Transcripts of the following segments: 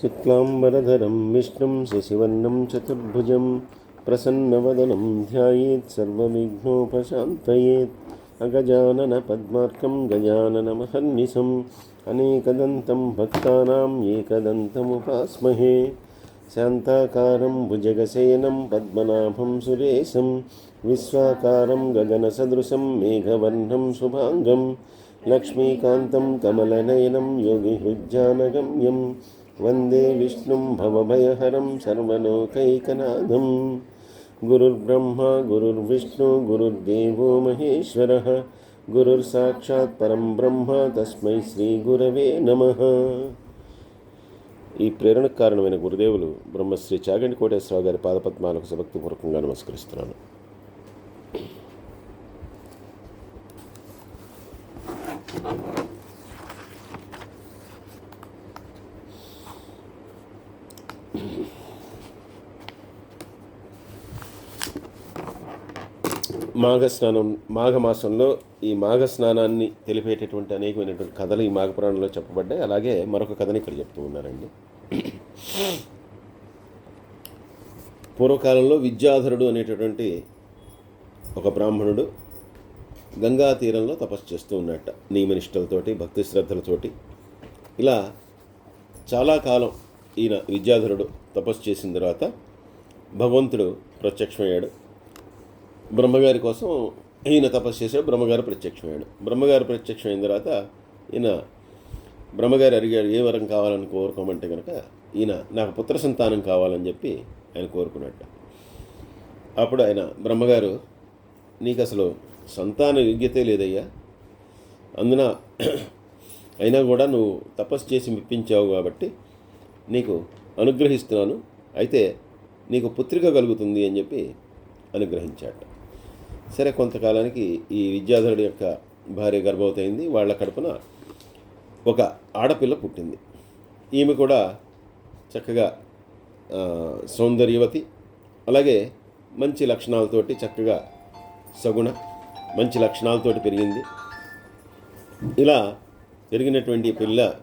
शुक्लाम्बरधरं विष्णुं शशिवर्णं चतुर्भुजं प्रसन्नवदनं ध्यायेत् सर्वविघ्नोपशान्तयेत् अगजाननपद्मार्कं गजाननमहर्निशम् अनेकदन्तं भक्तानाम् एकदन्तमुपास्महे शान्ताकारं भुजगशयनं पद्मनाभं सुरेशं विश्वाकारं गगनसदृशं मेघवर्णं शुभाङ्गं लक्ष्मीकान्तं कमलनयनं योगिहृज्जानगम्यं वंदे विष्णुं भवभयहरं सर्वलोकैकनाथं गुरुर्ब्रह्मा, गुरुर्विष्णु, गुरुर्देवो महेश्वरः, गुरुर्साक्षात् परं ब्रह्म, तस्मै श्रीगुरवे नमः। ఈ ప్రేరణకు కారణమైన గురుదేవులు బ్రహ్మశ్రీ చాగండి కోటేశ్వరరావు గారి పాదపద్మాలకు సభక్తిపూర్వకంగా నమస్కరిస్తున్నాను మాఘ స్నానం మాఘమాసంలో ఈ మాఘ స్నానాన్ని తెలిపేటటువంటి అనేకమైనటువంటి కథలు ఈ మాఘపురాణంలో చెప్పబడ్డాయి. అలాగే మరొక కథని ఇక్కడ చెప్తూ ఉన్నారండి. పూర్వకాలంలో విద్యాధరుడు అనేటటువంటి ఒక బ్రాహ్మణుడు గంగా తీరంలో తపస్సు చేస్తూ ఉన్నట్ట నియమనిష్టలతోటి భక్తి శ్రద్ధలతోటి. ఇలా చాలా కాలం ఈయన విద్యాధరుడు తపస్సు చేసిన తర్వాత భగవంతుడు ప్రత్యక్షమయ్యాడు. బ్రహ్మగారి కోసం ఈయన తపస్సు చేశాడు బ్రహ్మగారు ప్రత్యక్షమయ్యాడు. బ్రహ్మగారు ప్రత్యక్షమైన తర్వాత ఈయన బ్రహ్మగారు అడిగాడు ఏ వరం కావాలని కోరుకోమంటే కనుక ఈయన నాకు పుత్ర సంతానం కావాలని చెప్పి ఆయన కోరుకున్నట్ట. అప్పుడు ఆయన బ్రహ్మగారు నీకు అసలు సంతాన యోగ్యతే లేదయ్యా. అందున అయినా కూడా నువ్వు తపస్సు చేసి మెప్పించావు కాబట్టి నీకు అనుగ్రహిస్తున్నాను. అయితే నీకు పుత్రిక కలుగుతుంది అని చెప్పి అనుగ్రహించాట సరే కొంతకాలానికి ఈ విద్యాధరుడి యొక్క భార్య గర్భవతయింది. వాళ్ళ కడుపున ఒక ఆడపిల్ల పుట్టింది. ఈమె కూడా చక్కగా సౌందర్యవతి అలాగే మంచి లక్షణాలతోటి చక్కగా సగుణ మంచి లక్షణాలతోటి పెరిగింది. ఇలా పెరిగినటువంటి పిల్ల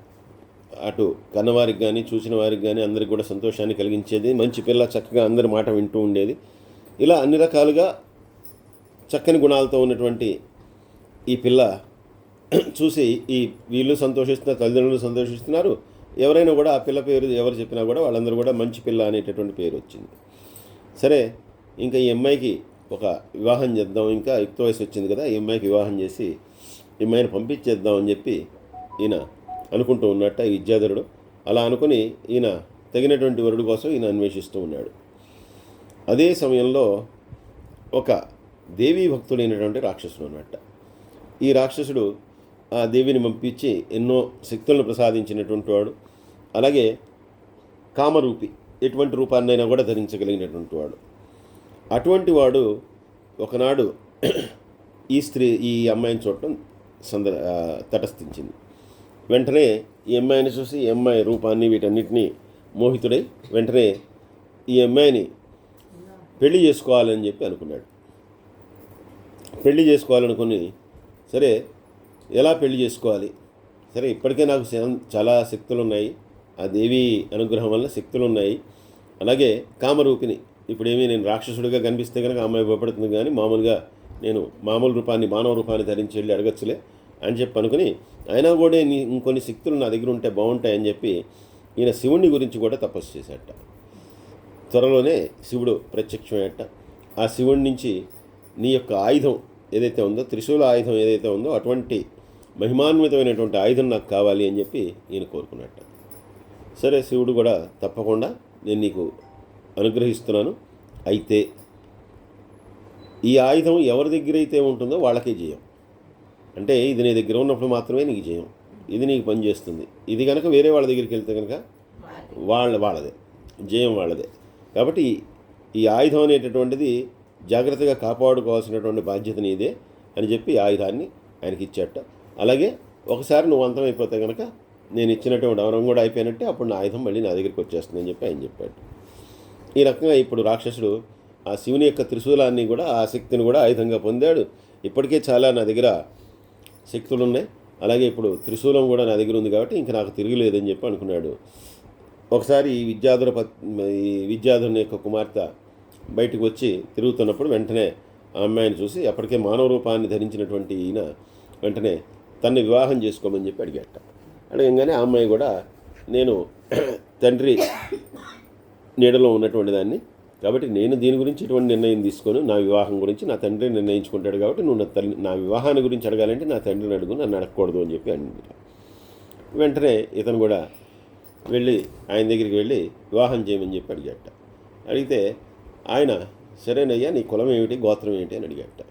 అటు కన్నవారికి కానీ చూసిన వారికి కానీ అందరికి కూడా సంతోషాన్ని కలిగించేది. మంచి పిల్ల చక్కగా అందరి మాట వింటూ ఉండేది. ఇలా అన్ని రకాలుగా చక్కని గుణాలతో ఉన్నటువంటి ఈ పిల్ల చూసి ఈ వీళ్ళు సంతోషిస్తున్నారు తల్లిదండ్రులు సంతోషిస్తున్నారు. ఎవరైనా కూడా ఆ పిల్ల పేరు ఎవరు చెప్పినా కూడా వాళ్ళందరూ కూడా మంచి పిల్ల అనేటటువంటి పేరు వచ్చింది. సరే ఇంకా ఈ అమ్మాయికి ఒక వివాహం చేద్దాం ఇంకా యుక్త వయసు వచ్చింది కదా ఈ అమ్మాయికి వివాహం చేసి ఈ అమ్మాయిని పంపించేద్దాం అని చెప్పి ఈయన అనుకుంటూ ఉన్నట్ట ఈ విద్యాధరుడు. అలా అనుకుని ఈయన తగినటువంటి వరుడు కోసం ఈయన అన్వేషిస్తూ ఉన్నాడు. అదే సమయంలో ఒక దేవీ భక్తుడైనటువంటి రాక్షసుడు అన్నట్ట ఈ రాక్షసుడు ఆ దేవిని పంపించి ఎన్నో శక్తులను ప్రసాదించినటువంటి వాడు. అలాగే కామరూపి ఎటువంటి రూపాన్నైనా కూడా ధరించగలిగినటువంటి వాడు. అటువంటి వాడు ఒకనాడు ఈ స్త్రీ ఈ అమ్మాయిని చూడటం సందర్ తటస్థించింది. వెంటనే ఈ అమ్మాయిని చూసి ఈ అమ్మాయి రూపాన్ని వీటన్నిటినీ మోహితుడై వెంటనే ఈ అమ్మాయిని పెళ్ళి చేసుకోవాలని చెప్పి అనుకున్నాడు. పెళ్ళి చేసుకోవాలనుకుని సరే ఎలా పెళ్ళి చేసుకోవాలి? సరే ఇప్పటికే నాకు చాలా శక్తులు ఉన్నాయి ఆ దేవి అనుగ్రహం వల్ల శక్తులు ఉన్నాయి అలాగే కామరూపిణి. ఇప్పుడేమీ నేను రాక్షసుడిగా కనిపిస్తే కనుక అమ్మాయి భయపడుతుంది కానీ మామూలుగా నేను మామూలు రూపాన్ని మానవ రూపాన్ని ధరించి వెళ్ళి అడగచ్చులే అని చెప్పి అనుకుని అయినా కూడా నీ ఇంకొన్ని శక్తులు నా దగ్గర ఉంటే బాగుంటాయని చెప్పి ఈయన శివుణ్ణి గురించి కూడా తపస్సు చేశాట త్వరలోనే శివుడు ప్రత్యక్షమయ్యట ఆ శివుడి నుంచి నీ యొక్క ఆయుధం ఏదైతే ఉందో త్రిశూల ఆయుధం ఏదైతే ఉందో అటువంటి మహిమాన్వితమైనటువంటి ఆయుధం నాకు కావాలి అని చెప్పి ఈయన కోరుకున్నట్ట. సరే శివుడు కూడా తప్పకుండా నేను నీకు అనుగ్రహిస్తున్నాను. అయితే ఈ ఆయుధం ఎవరి దగ్గర అయితే ఉంటుందో వాళ్ళకే జయం. అంటే ఇది నీ దగ్గర ఉన్నప్పుడు మాత్రమే నీకు జయం. ఇది నీకు పనిచేస్తుంది ఇది కనుక వేరే వాళ్ళ దగ్గరికి వెళ్తే కనుక వాళ్ళ వాళ్ళదే. జయం వాళ్ళదే. కాబట్టి ఈ ఆయుధం అనేటటువంటిది జాగ్రత్తగా కాపాడుకోవాల్సినటువంటి బాధ్యత నీదే అని చెప్పి ఆయుధాన్ని ఆయనకి ఇచ్చాట. అలాగే ఒకసారి నువ్వు అంతమైపోతే కనుక నేను ఇచ్చినటువంటి అవరం కూడా అయిపోయినట్టే అప్పుడు నా ఆయుధం మళ్ళీ నా దగ్గరికి వచ్చేస్తుందని చెప్పి ఆయన చెప్పాడు. ఈ రకంగా ఇప్పుడు రాక్షసుడు ఆ శివుని యొక్క త్రిశూలాన్ని కూడా ఆ శక్తిని కూడా ఆయుధంగా పొందాడు. ఇప్పటికే చాలా నా దగ్గర శక్తులు ఉన్నాయి అలాగే ఇప్పుడు త్రిశూలం కూడా నా దగ్గర ఉంది కాబట్టి ఇంకా నాకు తిరగలేదని చెప్పి అనుకున్నాడు. ఒకసారి ఈ విద్యాధుర ఈ విద్యాధుని యొక్క కుమార్తె బయటకు వచ్చి తిరుగుతున్నప్పుడు వెంటనే ఆ అమ్మాయిని చూసి అప్పటికే మానవ రూపాన్ని ధరించినటువంటి ఈయన వెంటనే తన్ని వివాహం చేసుకోమని చెప్పి అడిగట. అడగంగానే ఆ అమ్మాయి కూడా నేను తండ్రి నీడలో ఉన్నటువంటి దాన్ని కాబట్టి నేను దీని గురించి ఇటువంటి నిర్ణయం తీసుకొని. నా వివాహం గురించి నా తండ్రి నిర్ణయించుకుంటాడు కాబట్టి నువ్వు నా తల్లి నా వివాహాన్ని గురించి అడగాలంటే నా తండ్రిని అడుగు నన్ను అడగకూడదు అని చెప్పి అంది వెంటనే ఇతను కూడా వెళ్ళి ఆయన దగ్గరికి వెళ్ళి వివాహం చేయమని చెప్పి అడిగట. అడిగితే ఆయన సరేనయ్యా నీ కులం ఏమిటి? గోత్రం ఏమిటి? అని అడిగాట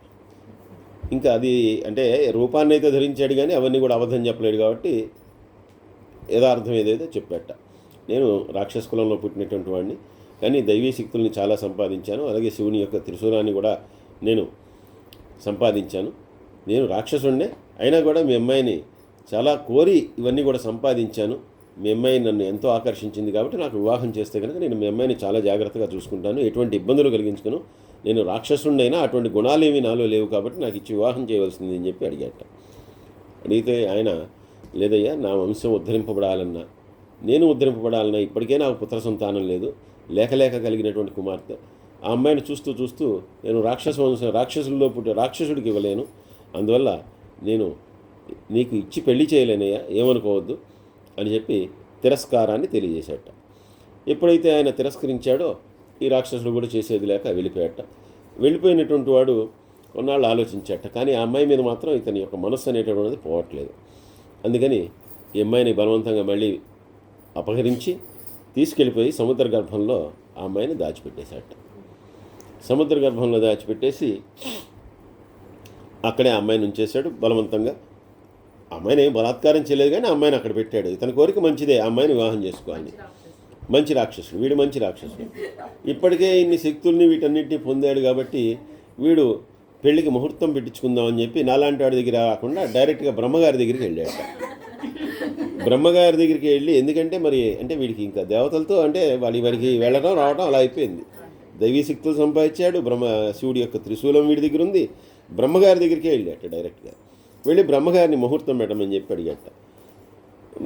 ఇంకా అది అంటే రూపాన్ని అయితే ధరించాడు కానీ అవన్నీ కూడా అబద్ధం చెప్పలేడు కాబట్టి యథార్థం ఏదైతే చెప్పాట నేను రాక్షస కులంలో పుట్టినటువంటి వాడిని కానీ దైవీ శక్తుల్ని చాలా సంపాదించాను. అలాగే శివుని యొక్క త్రిశూలాన్ని కూడా నేను సంపాదించాను. నేను రాక్షసుడినే అయినా కూడా మీ అమ్మాయిని చాలా కోరి ఇవన్నీ కూడా సంపాదించాను. మీ అమ్మాయి నన్ను ఎంతో ఆకర్షించింది కాబట్టి నాకు వివాహం చేస్తే కనుక నేను మీ అమ్మాయిని చాలా జాగ్రత్తగా చూసుకుంటాను. ఎటువంటి ఇబ్బందులు కలిగించుకును. నేను రాక్షసుడినైనా అటువంటి గుణాలు ఏమీ నాలో లేవు కాబట్టి నాకు ఇచ్చి వివాహం చేయవలసింది అని చెప్పి అడిగాట. అడిగితే ఆయన లేదయ్యా నా వంశం ఉద్ధరింపబడాలన్నా నేను ఉద్ధరింపబడాలన్నా ఇప్పటికే నాకు పుత్ర సంతానం లేదు. లేక లేక కలిగినటువంటి కుమార్తె. ఆ అమ్మాయిని చూస్తూ చూస్తూ నేను రాక్షస వంశం రాక్షసుల్లో పుట్టి రాక్షసుడికి ఇవ్వలేను. అందువల్ల నేను నీకు ఇచ్చి పెళ్ళి చేయలేనయ్యా. ఏమనుకోవద్దు. అని చెప్పి తిరస్కారాన్ని తెలియజేశాట ఎప్పుడైతే ఆయన తిరస్కరించాడో ఈ రాక్షసుడు కూడా చేసేది లేక వెళ్ళిపోయాట వెళ్ళిపోయినటువంటి వాడు కొన్నాళ్ళు ఆలోచించాట కానీ ఆ అమ్మాయి మీద మాత్రం ఇతని యొక్క మనస్సు అనేటటువంటిది పోవట్లేదు. అందుకని ఈ అమ్మాయిని బలవంతంగా మళ్ళీ అపహరించి తీసుకెళ్ళిపోయి సముద్ర గర్భంలో ఆ అమ్మాయిని దాచిపెట్టేశాట సముద్ర గర్భంలో దాచిపెట్టేసి అక్కడే అమ్మాయిని ఉంచేశాడు. బలవంతంగా అమ్మాయిని బలాత్కారం చేయలేదు కానీ అమ్మాయిని అక్కడ పెట్టాడు. ఇతని కోరిక మంచిదే ఆ అమ్మాయిని వివాహం చేసుకోవాలి మంచి రాక్షసుడు వీడు మంచి రాక్షసుడు. ఇప్పటికే ఇన్ని శక్తుల్ని వీటన్నిటిని పొందాడు కాబట్టి వీడు పెళ్ళికి ముహూర్తం పెట్టించుకుందామని చెప్పి నాలాంటి వాడి దగ్గర రాకుండా డైరెక్ట్గా బ్రహ్మగారి దగ్గరికి వెళ్ళాడు. బ్రహ్మగారి దగ్గరికి వెళ్ళి ఎందుకంటే మరి అంటే వీడికి ఇంకా దేవతలతో అంటే వాళ్ళ వారికి వెళ్ళడం రావడం అలా అయిపోయింది. దైవీ శక్తులు సంపాదించాడు బ్రహ్మ శివుడి యొక్క త్రిశూలం వీడి దగ్గర ఉంది. బ్రహ్మగారి దగ్గరికే వెళ్ళాడు డైరెక్ట్గా. వెళ్ళి బ్రహ్మగారిని ముహూర్తం పెట్టమని చెప్పి అడిగట.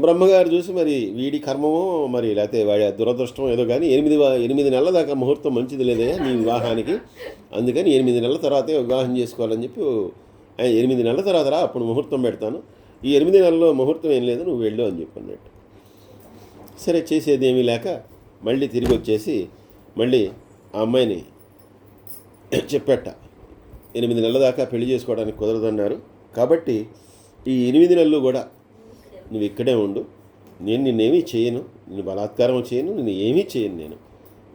బ్రహ్మగారు చూసి మరి వీడి కర్మమో మరి లేకపోతే వాడి దురదృష్టం ఏదో కానీ ఎనిమిది ఎనిమిది నెలల దాకా ముహూర్తం మంచిది లేదయ్యా నీ వివాహానికి. అందుకని ఎనిమిది నెలల తర్వాతే వివాహం చేసుకోవాలని చెప్పి ఆయన ఎనిమిది నెలల తర్వాత రా అప్పుడు ముహూర్తం పెడతాను. ఈ ఎనిమిది నెలల్లో ముహూర్తం ఏం లేదు నువ్వు వెళ్ళు అని చెప్పి అన్నట్టు. సరే చేసేది ఏమీ లేక మళ్ళీ తిరిగి వచ్చేసి మళ్ళీ ఆ అమ్మాయిని చెప్పట. ఎనిమిది నెలల దాకా పెళ్ళి చేసుకోవడానికి కుదరదన్నారు. కాబట్టి ఈ ఎనిమిది నెలలు కూడా నువ్వు ఇక్కడే ఉండు. నేను నిన్నేమీ చేయను. నేను బలాత్కారం చేయను. నేను ఏమీ చేయను నేను.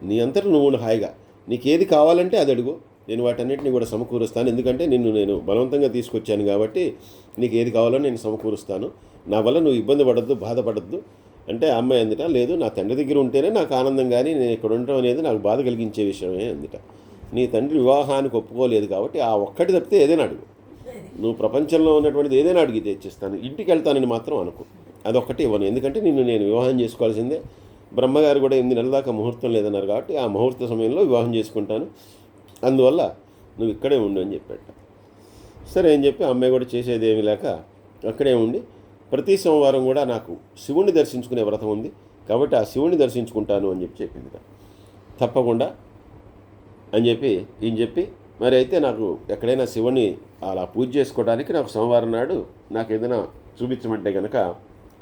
నీ అంతటా నువ్వు హాయిగా. నీకు ఏది కావాలంటే అది అడుగు. నేను వాటన్నిటిని కూడా సమకూరుస్తాను. ఎందుకంటే నిన్ను నేను బలవంతంగా తీసుకొచ్చాను కాబట్టి నీకు ఏది కావాలో నేను సమకూరుస్తాను. నా వల్ల నువ్వు ఇబ్బంది పడద్దు బాధపడద్దు. అంటే ఆ అమ్మాయి అందుట లేదు నా తండ్రి దగ్గర ఉంటేనే నాకు ఆనందం కానీ నేను ఇక్కడ ఉండటం అనేది నాకు బాధ కలిగించే విషయమే అందుట. నీ తండ్రి వివాహానికి ఒప్పుకోలేదు కాబట్టి ఆ ఒక్కటి తప్పితే ఏదైనా అడుగు. నువ్వు ప్రపంచంలో ఉన్నటువంటిది ఏదైనా అడిగి తెచ్చిస్తాను ఇంటికి వెళ్తానని మాత్రం అనుకో. అదొక్కటి ఇవ్వను. ఎందుకంటే నిన్ను నేను వివాహం చేసుకోవాల్సిందే. బ్రహ్మగారు కూడా ఎనిమిది నెలల దాకా ముహూర్తం లేదన్నారు కాబట్టి ఆ ముహూర్త సమయంలో వివాహం చేసుకుంటాను. అందువల్ల నువ్వు ఇక్కడే ఉండు అని చెప్పాట. సరే అని చెప్పి అమ్మాయి కూడా చేసేది లేక అక్కడే ఉండి ప్రతి సోమవారం కూడా నాకు శివుణ్ణి దర్శించుకునే వ్రతం ఉంది కాబట్టి ఆ శివుణ్ణి దర్శించుకుంటాను అని చెప్పి చెప్పింది తప్పకుండా అని చెప్పి ఈయన చెప్పి మరి అయితే నాకు ఎక్కడైనా శివుని అలా పూజ చేసుకోవడానికి నాకు సోమవారం నాడు నాకు ఏదైనా చూపించమంటే కనుక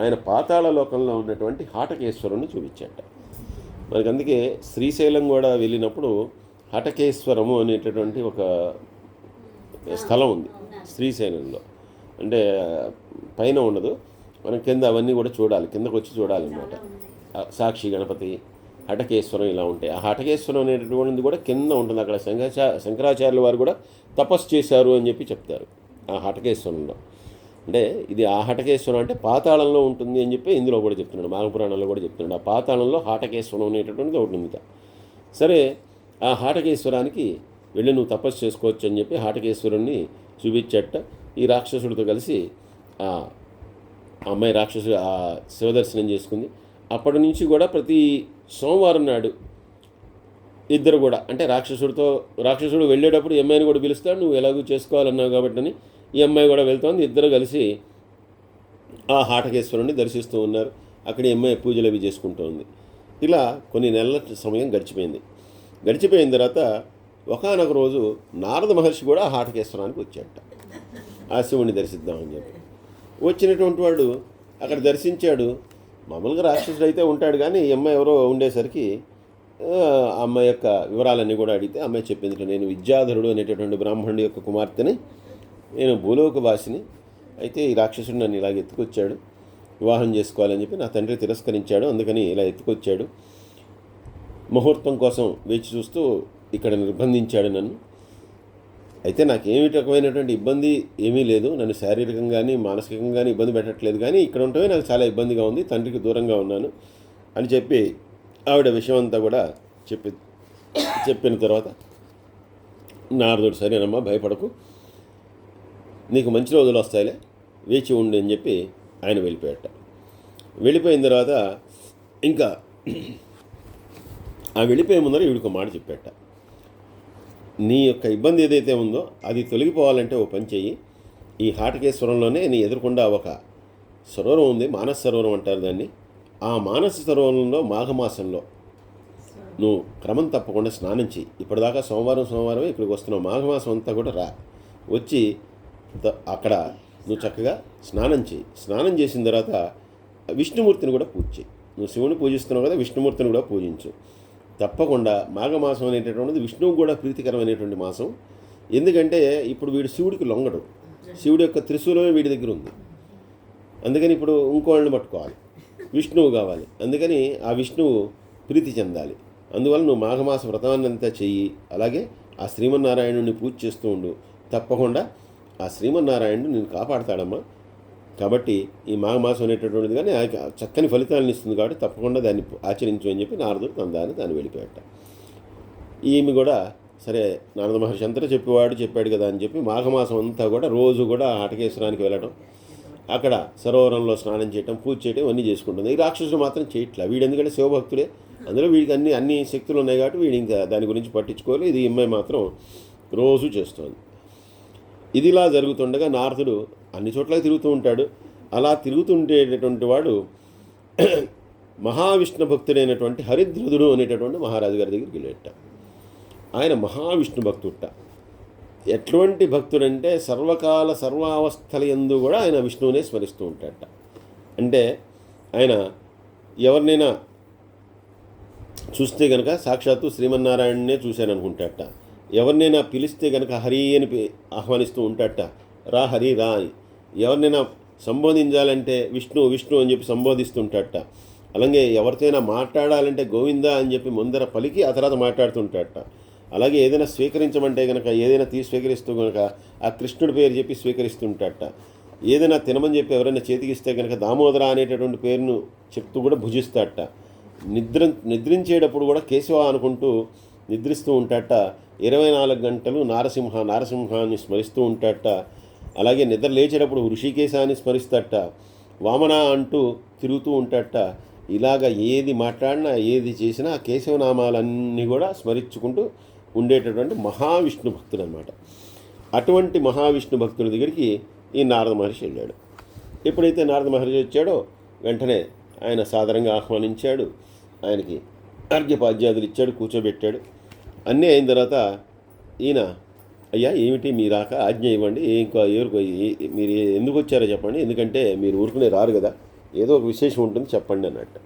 ఆయన పాతాళ లోకంలో ఉన్నటువంటి హాటకేశ్వరుని చూపించాట మనకి అందుకే శ్రీశైలం కూడా వెళ్ళినప్పుడు హటకేశ్వరము అనేటటువంటి ఒక స్థలం ఉంది శ్రీశైలంలో. అంటే పైన ఉండదు. మనం కింద అవన్నీ కూడా చూడాలి. కిందకు వచ్చి చూడాలన్నమాట సాక్షి గణపతి హటకేశ్వరం ఇలా ఉంటాయి. ఆ హటకేశ్వరం అనేటటువంటిది కూడా కింద ఉంటుంది. అక్కడ శంకరాచా శంకరాచార్యుల వారు కూడా తపస్సు చేశారు అని చెప్పి చెప్తారు ఆ హటకేశ్వరంలో అంటే ఇది ఆ హటకేశ్వరం అంటే పాతాళంలో ఉంటుంది అని చెప్పి ఇందులో కూడా చెప్తున్నాడు. మాఘపురాణంలో కూడా చెప్తున్నాడు. ఆ పాతాళంలో హాటకేశ్వరం అనేటటువంటిది ఒకటి ఉంది. సరే ఆ హాటకేశ్వరానికి వెళ్ళి నువ్వు తపస్సు చేసుకోవచ్చు అని చెప్పి హాటకేశ్వరుణ్ణి చూపించట ఈ రాక్షసుడితో కలిసి ఆ అమ్మాయి రాక్షసు ఆ శివదర్శనం చేసుకుంది. అప్పటి నుంచి కూడా ప్రతి సోమవారం నాడు ఇద్దరు కూడా అంటే రాక్షసుడితో రాక్షసుడు వెళ్ళేటప్పుడు ఈ అమ్మాయిని కూడా పిలుస్తాడు నువ్వు ఎలాగూ చేసుకోవాలన్నావు కాబట్టి అని ఈ అమ్మాయి కూడా వెళ్తోంది. ఇద్దరు కలిసి ఆ హాటకేశ్వరుని దర్శిస్తూ ఉన్నారు. అక్కడ ఈ అమ్మాయి పూజలు అవి చేసుకుంటూ ఉంది. ఇలా కొన్ని నెలల సమయం గడిచిపోయింది. గడిచిపోయిన తర్వాత ఒకనొక రోజు నారద మహర్షి కూడా హాటకేశ్వరానికి వచ్చాడట. ఆ శివుణ్ణి దర్శిద్దామని చెప్పి. వచ్చినటువంటి వాడు అక్కడ దర్శించాడు. మామూలుగా రాక్షసుడు అయితే ఉంటాడు కానీ ఈ అమ్మాయి ఎవరో ఉండేసరికి ఆ అమ్మాయి యొక్క వివరాలన్నీ కూడా అడిగితే అమ్మాయి చెప్పింది నేను విద్యాధరుడు అనేటటువంటి బ్రాహ్మణుడి యొక్క కుమార్తెని నేను భూలోకవాసిని అయితే ఈ రాక్షసుడు నన్ను ఇలాగ ఎత్తుకొచ్చాడు వివాహం చేసుకోవాలని చెప్పి నా తండ్రి తిరస్కరించాడు అందుకని ఇలా ఎత్తుకొచ్చాడు. ముహూర్తం కోసం వేచి చూస్తూ ఇక్కడ నిర్బంధించాడు నన్ను. అయితే నాకు ఏమి రకమైనటువంటి ఇబ్బంది ఏమీ లేదు. నన్ను శారీరకంగా కానీ మానసికంగా కానీ ఇబ్బంది పెట్టట్లేదు. కానీ ఇక్కడ ఉంటమే నాకు చాలా ఇబ్బందిగా ఉంది. తండ్రికి దూరంగా ఉన్నాను అని చెప్పి ఆవిడ విషయం అంతా కూడా చెప్పి చెప్పిన తర్వాత నారదుడు సరేనమ్మా భయపడకు. నీకు మంచి రోజులు వస్తాయిలే. వేచి ఉండు అని చెప్పి ఆయన వెళ్ళిపోయాట. వెళ్ళిపోయిన తర్వాత ఇంకా ఆ వెళ్ళిపోయే ముందర ఈవిడికి మాట చెప్పాట. నీ యొక్క ఇబ్బంది ఏదైతే ఉందో అది తొలగిపోవాలంటే ఓ పని చెయ్యి. ఈ హాటకేశ్వరంలోనే నీ ఎదురుకుండా ఒక సరోవరం ఉంది. మానస సరోవరం అంటారు దాన్ని. ఆ మానస సరోవరంలో మాఘమాసంలో నువ్వు క్రమం తప్పకుండా స్నానం చెయ్యి. ఇప్పటిదాకా సోమవారం సోమవారమే ఇక్కడికి వస్తున్నావు. మాఘమాసం అంతా కూడా రా. వచ్చి అక్కడ నువ్వు చక్కగా స్నానం చేయి స్నానం చేసిన తర్వాత విష్ణుమూర్తిని కూడా పూజ చేయి నువ్వు శివుని పూజిస్తున్నావు కదా విష్ణుమూర్తిని కూడా పూజించు. తప్పకుండా మాఘమాసం అనేటటువంటిది విష్ణువు కూడా ప్రీతికరమైనటువంటి మాసం. ఎందుకంటే ఇప్పుడు వీడు శివుడికి లొంగడు. శివుడి యొక్క త్రిశూలమే వీడి దగ్గర ఉంది. అందుకని ఇప్పుడు ఇంకోళ్ళని పట్టుకోవాలి. విష్ణువు కావాలి. అందుకని ఆ విష్ణువు ప్రీతి చెందాలి. అందువల్ల నువ్వు మాఘమాస వ్రతాన్నంతా చెయ్యి. అలాగే ఆ శ్రీమన్నారాయణుడిని పూజ చేస్తూ ఉండు. తప్పకుండా ఆ శ్రీమన్నారాయణుడు నేను కాపాడతాడమ్మా. కాబట్టి ఈ మాఘమాసం అనేటటువంటిది కానీ ఆయన చక్కని ఫలితాలను ఇస్తుంది కాబట్టి తప్పకుండా దాన్ని ఆచరించు అని చెప్పి నారదుడు తన దాన్ని దాన్ని వెళ్ళిపోయాట. ఈమె కూడా సరే నారద మహర్షి అంతా చెప్పేవాడు చెప్పాడు కదా అని చెప్పి మాఘమాసం అంతా కూడా రోజు కూడా ఆటకేశ్వరానికి వెళ్ళడం అక్కడ సరోవరంలో స్నానం చేయటం పూజ చేయటం అన్నీ చేసుకుంటుంది. ఈ రాక్షసుడు మాత్రం చేయట్లే. వీడు ఎందుకంటే శివభక్తుడే. అందులో వీడికి అన్ని అన్ని శక్తులు ఉన్నాయి కాబట్టి వీడు ఇంకా దాని గురించి పట్టించుకోవాలి ఇది ఈ అమ్మాయి మాత్రం రోజు చేస్తుంది. ఇదిలా జరుగుతుండగా నారదుడు అన్ని చోట్ల తిరుగుతూ ఉంటాడు. అలా తిరుగుతుండేటటువంటి వాడు మహావిష్ణు భక్తుడైనటువంటి హరిద్రుదుడు అనేటటువంటి మహారాజు గారి దగ్గరికి వెళ్ళేట. ఆయన మహావిష్ణు భక్తుట. ఎటువంటి భక్తుడంటే సర్వకాల సర్వావస్థల ఎందు కూడా ఆయన విష్ణువునే స్మరిస్తూ ఉంటాడట. అంటే ఆయన ఎవరినైనా చూస్తే కనుక సాక్షాత్తు శ్రీమన్నారాయణనే చూశాను అనుకుంటాట ఎవరినైనా పిలిస్తే కనుక హరి అని ఆహ్వానిస్తూ ఉంటాడట. రా హరి రా అని. ఎవరినైనా సంబోధించాలంటే విష్ణు విష్ణు అని చెప్పి సంబోధిస్తుంటాడట. అలాగే ఎవరితోనైనా మాట్లాడాలంటే గోవింద అని చెప్పి ముందర పలికి ఆ తర్వాత మాట్లాడుతుంటాడట. అలాగే ఏదైనా స్వీకరించమంటే కనుక ఏదైనా తీసి స్వీకరిస్తూ కనుక ఆ కృష్ణుడి పేరు చెప్పి స్వీకరిస్తుంటాడట. ఏదైనా తినమని చెప్పి ఎవరైనా చేతికిస్తే కనుక దామోదర అనేటటువంటి పేరును చెప్తూ కూడా భుజిస్తాడట. నిద్ర నిద్రించేటప్పుడు కూడా కేశవ అనుకుంటూ నిద్రిస్తూ ఉంటాట. ఇరవై నాలుగు గంటలు నారసింహ నారసింహాన్ని స్మరిస్తూ ఉంటాట. అలాగే నిద్ర లేచేటప్పుడు ఋషికేశాన్ని స్మరిస్తట. వామన అంటూ తిరుగుతూ ఉంటాట. ఇలాగ ఏది మాట్లాడినా ఏది చేసినా కేశవనామాలన్నీ కూడా స్మరించుకుంటూ ఉండేటటువంటి మహావిష్ణు భక్తుడు అనమాట అటువంటి మహావిష్ణు భక్తుల దగ్గరికి ఈ నారద మహర్షి వెళ్ళాడు. ఎప్పుడైతే నారద మహర్షి వచ్చాడో వెంటనే ఆయన సాధారణంగా ఆహ్వానించాడు. ఆయనకి అర్ఘ్యపాద్యాదులు ఇచ్చాడు కూర్చోబెట్టాడు. అన్నీ అయిన తర్వాత ఈయన అయ్యా ఏమిటి? మీ రాక ఆజ్ఞ ఇవ్వండి. ఇంకా ఎవరికి మీరు ఎందుకు వచ్చారో చెప్పండి. ఎందుకంటే మీరు ఊరుకునే రారు కదా. ఏదో ఒక విశేషం ఉంటుంది చెప్పండి అన్నట్టు.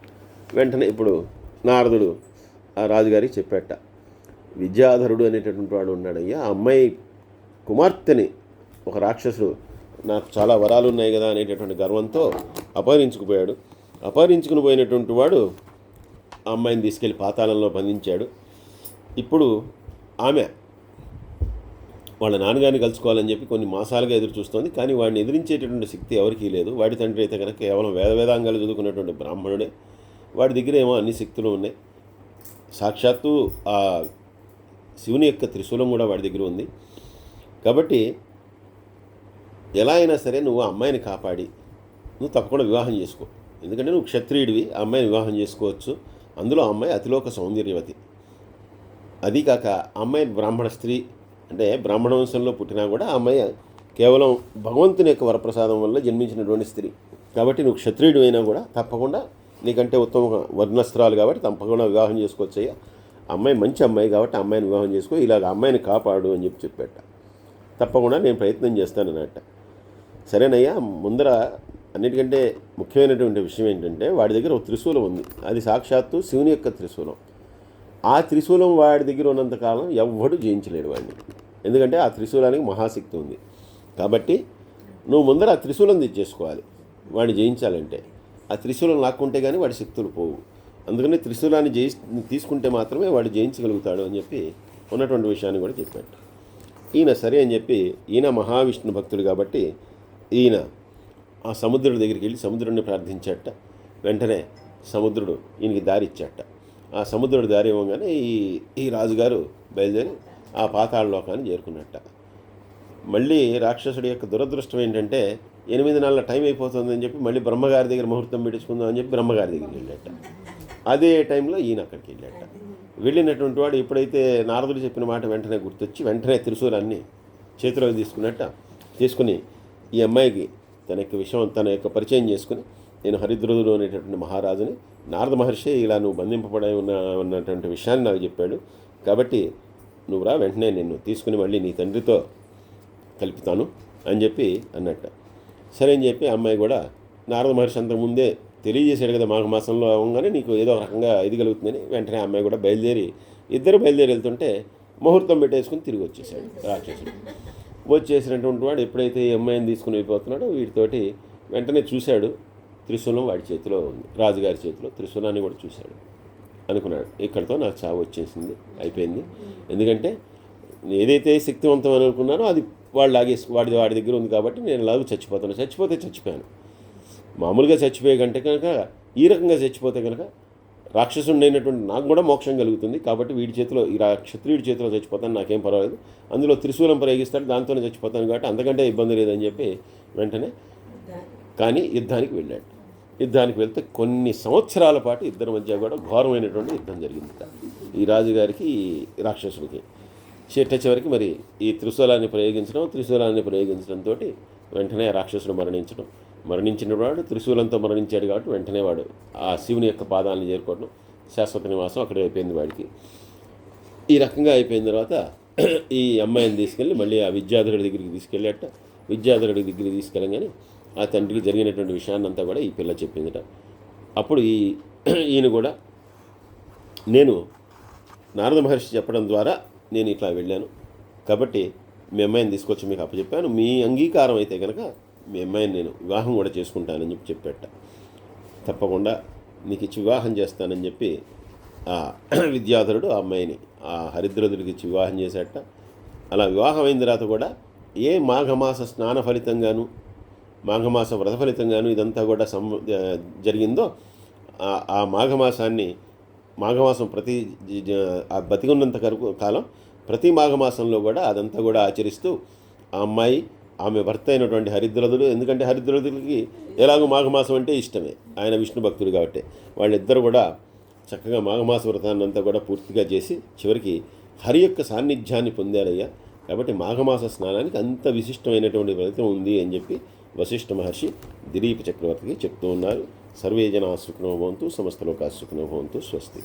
వెంటనే ఇప్పుడు నారదుడు ఆ రాజుగారికి చెప్పాట. విద్యాధరుడు అనేటటువంటి వాడు ఉన్నాడయ్యా. ఆ అమ్మాయి కుమార్తెని ఒక రాక్షసుడు నాకు చాలా వరాలు ఉన్నాయి కదా అనేటటువంటి గర్వంతో అపహరించుకుపోయాడు. అపహరించుకుని పోయినటువంటి వాడు ఆ అమ్మాయిని తీసుకెళ్ళి పాతాళంలో బంధించాడు. ఇప్పుడు ఆమె వాళ్ళ నాన్నగారిని కలుసుకోవాలని చెప్పి కొన్ని మాసాలుగా ఎదురు చూస్తోంది. కానీ వాడిని ఎదిరించేటటువంటి శక్తి ఎవరికీ లేదు. వాడి తండ్రి అయితే కనుక కేవలం వేద వేదాంగాలు చదువుకున్నటువంటి బ్రాహ్మణుడే. వాడి దగ్గర ఏమో అన్ని శక్తులు ఉన్నాయి. సాక్షాత్తు ఆ శివుని యొక్క త్రిశూలం కూడా వాడి దగ్గర ఉంది. కాబట్టి ఎలా అయినా సరే నువ్వు ఆ అమ్మాయిని కాపాడి నువ్వు తప్పకుండా వివాహం చేసుకో. ఎందుకంటే నువ్వు క్షత్రియుడివి ఆ అమ్మాయిని వివాహం చేసుకోవచ్చు. అందులో ఆ అమ్మాయి అతిలోక సౌందర్యవతి. అది కాక అమ్మాయి బ్రాహ్మణ స్త్రీ అంటే బ్రాహ్మణ వంశంలో పుట్టినా కూడా ఆ అమ్మాయి కేవలం భగవంతుని యొక్క వరప్రసాదం వల్ల జన్మించినటువంటి స్త్రీ. కాబట్టి నువ్వు క్షత్రియుడు అయినా కూడా తప్పకుండా నీకంటే ఉత్తమ వర్ణస్త్రాలు కాబట్టి తప్పకుండా వివాహం చేసుకోవచ్చయ్యా. అమ్మాయి మంచి అమ్మాయి కాబట్టి ఆ అమ్మాయిని వివాహం చేసుకో ఇలాగ అమ్మాయిని కాపాడు అని చెప్పి చెప్పాట. తప్పకుండా నేను ప్రయత్నం చేస్తానన్నట్ట సరేనయ్యా ముందర అన్నిటికంటే ముఖ్యమైనటువంటి విషయం ఏంటంటే వాడి దగ్గర ఒక త్రిశూలం ఉంది. అది సాక్షాత్తు శివుని యొక్క త్రిశూలం. ఆ త్రిశూలం వాడి దగ్గర ఉన్నంతకాలం ఎవ్వడు జయించలేడు వాడిని. ఎందుకంటే ఆ త్రిశూలానికి మహాశక్తి ఉంది. కాబట్టి నువ్వు ముందర ఆ త్రిశూలం తెచ్చేసుకోవాలి. వాడిని జయించాలంటే. ఆ త్రిశూలం లాక్కుంటే కానీ వాడి శక్తులు పోవు. అందుకని త్రిశూలాన్ని జయి తీసుకుంటే మాత్రమే వాడు జయించగలుగుతాడు అని చెప్పి ఉన్నటువంటి విషయాన్ని కూడా చెప్పాడు. ఈయన సరే అని చెప్పి ఈయన మహావిష్ణు భక్తుడు కాబట్టి ఈయన ఆ సముద్రుడి దగ్గరికి వెళ్ళి సముద్రుడిని ప్రార్థించాట. వెంటనే సముద్రుడు ఈయనకి దారి ఇచ్చాట. ఆ సముద్రుడు దారి ఇవ్వగానే ఈ ఈ రాజుగారు బయలుదేరి ఆ పాతాళ లోకాన్ని చేరుకున్నట్ట. మళ్ళీ రాక్షసుడి యొక్క దురదృష్టం ఏంటంటే ఎనిమిది నెలల టైం అయిపోతుందని చెప్పి మళ్ళీ బ్రహ్మగారి దగ్గర ముహూర్తం పెట్టించుకుందాం అని చెప్పి బ్రహ్మగారి దగ్గరికి వెళ్ళాట. అదే టైంలో ఈయన అక్కడికి వెళ్ళాట. వెళ్ళినటువంటి వాడు ఎప్పుడైతే నారదుడు చెప్పిన మాట వెంటనే గుర్తొచ్చి వెంటనే త్రిశూలాన్ని చేతిలోకి తీసుకున్నట్ట. తీసుకుని ఈ అమ్మాయికి తన యొక్క విషయం తన యొక్క పరిచయం చేసుకుని నేను హరిద్రుడు అనేటటువంటి మహారాజుని నారద మహర్షి ఇలా నువ్వు బంధింపబడి ఉన్న ఉన్నటువంటి విషయాన్ని నాకు చెప్పాడు. కాబట్టి నువ్వు రా వెంటనే నిన్ను తీసుకుని మళ్ళీ నీ తండ్రితో కలుపుతాను అని చెప్పి అన్నట్ట. సరే అని చెప్పి అమ్మాయి కూడా నారద మహర్షి అంతకుముందే తెలియజేశాడు కదా మాఘ మాసంలో అవగానే నీకు ఏదో రకంగా ఇది కలుగుతుందని. వెంటనే ఆ అమ్మాయి కూడా బయలుదేరి ఇద్దరు బయలుదేరి వెళ్తుంటే ముహూర్తం పెట్టేసుకుని తిరిగి వచ్చేసాడు రాక్షసుడు. వచ్చేసినటువంటి వాడు ఎప్పుడైతే ఈ అమ్మాయిని తీసుకుని వెళ్ళిపోతున్నాడో వీటితోటి వెంటనే చూశాడు. త్రిశూలం వాడి చేతిలో ఉంది. రాజుగారి చేతిలో. త్రిశూలాన్ని కూడా చూశాడు. అనుకున్నాడు ఇక్కడితో నాకు చావు వచ్చేసింది అయిపోయింది. ఎందుకంటే ఏదైతే శక్తివంతం అని అనుకున్నానో అది వాడు లాగేసి వాడి వాడి దగ్గర ఉంది కాబట్టి నేను లాగు చచ్చిపోతాను. చచ్చిపోతే చచ్చిపోయాను. మామూలుగా చచ్చిపోయే కంటే కనుక ఈ రకంగా చచ్చిపోతే కనుక రాక్షసుడైనటువంటి నాకు కూడా మోక్షం కలుగుతుంది. కాబట్టి వీడి చేతిలో ఈ క్షత్రియుడి చేతిలో చచ్చిపోతాను నాకేం పర్వాలేదు. అందులో త్రిశూలం ప్రయోగిస్తాడు దాంతోనే చచ్చిపోతాను కాబట్టి అంతకంటే ఇబ్బంది లేదని చెప్పి వెంటనే కానీ యుద్ధానికి వెళ్ళాడు. యుద్ధానికి వెళ్తే కొన్ని సంవత్సరాల పాటు ఇద్దరి మధ్య కూడా ఘోరమైనటువంటి యుద్ధం జరిగింది. ఈ రాజుగారికి ఈ రాక్షసుడికి. చెట్ట చివరికి మరి ఈ త్రిశూలాన్ని ప్రయోగించడం త్రిశూలాన్ని ప్రయోగించడంతో వెంటనే రాక్షసుడు మరణించడం. మరణించిన వాడు త్రిశూలంతో మరణించాడు కాబట్టి వెంటనే వాడు ఆ శివుని యొక్క పాదాలను చేరుకోవడం శాశ్వత నివాసం అక్కడే అయిపోయింది వాడికి. ఈ రకంగా అయిపోయిన తర్వాత ఈ అమ్మాయిని తీసుకెళ్ళి మళ్ళీ ఆ విద్యాధరుడి దగ్గరికి తీసుకెళ్ళాట విద్యాధరుడి దగ్గరికి తీసుకెళ్ళగానే ఆ తండ్రికి జరిగినటువంటి విషయాన్నంతా కూడా ఈ పిల్ల చెప్పిందిట. అప్పుడు ఈ ఈయన కూడా నేను నారద మహర్షి చెప్పడం ద్వారా నేను ఇట్లా వెళ్ళాను. కాబట్టి మీ అమ్మాయిని తీసుకొచ్చి మీకు అప్పచెప్పాను. మీ అంగీకారం అయితే కనుక మీ అమ్మాయిని నేను వివాహం కూడా చేసుకుంటానని చెప్పి చెప్పేట. తప్పకుండా నీకు ఇచ్చి వివాహం చేస్తానని చెప్పి ఆ విద్యాధరుడు ఆ అమ్మాయిని ఆ హరిద్రదుడికి ఇచ్చి వివాహం చేసేట అలా వివాహం అయిన తర్వాత కూడా ఏ మాఘమాస స్నాన ఫలితంగాను మాఘమాస వ్రత ఫలితంగాను ఇదంతా కూడా సం జరిగిందో ఆ- మాఘమాసాన్ని మాఘమాసం ప్రతి ఆ బతికున్నంత కరకు కాలం ప్రతి మాఘమాసంలో కూడా అదంతా కూడా ఆచరిస్తూ ఆ అమ్మాయి ఆమె భర్త అయినటువంటి హరిద్రదులు ఎందుకంటే హరిద్రదులకి ఎలాగో మాఘమాసం అంటే ఇష్టమే ఆయన విష్ణు భక్తుడు కాబట్టి. వాళ్ళిద్దరు కూడా చక్కగా మాఘమాస వ్రతాన్ని అంతా కూడా పూర్తిగా చేసి చివరికి హరి యొక్క సాన్నిధ్యాన్ని పొందారయ్యా. కాబట్టి మాఘమాస స్నానానికి అంత విశిష్టమైనటువంటి ఫలితం ఉంది అని చెప్పి వశిష్ఠ మహర్షి దిలీప చక్రవర్తికి చెప్తూ ఉన్నారు. సర్వే జనా సుఖనో భవంతు సమస్త లోకా సుఖనో భవంతు స్వస్తి.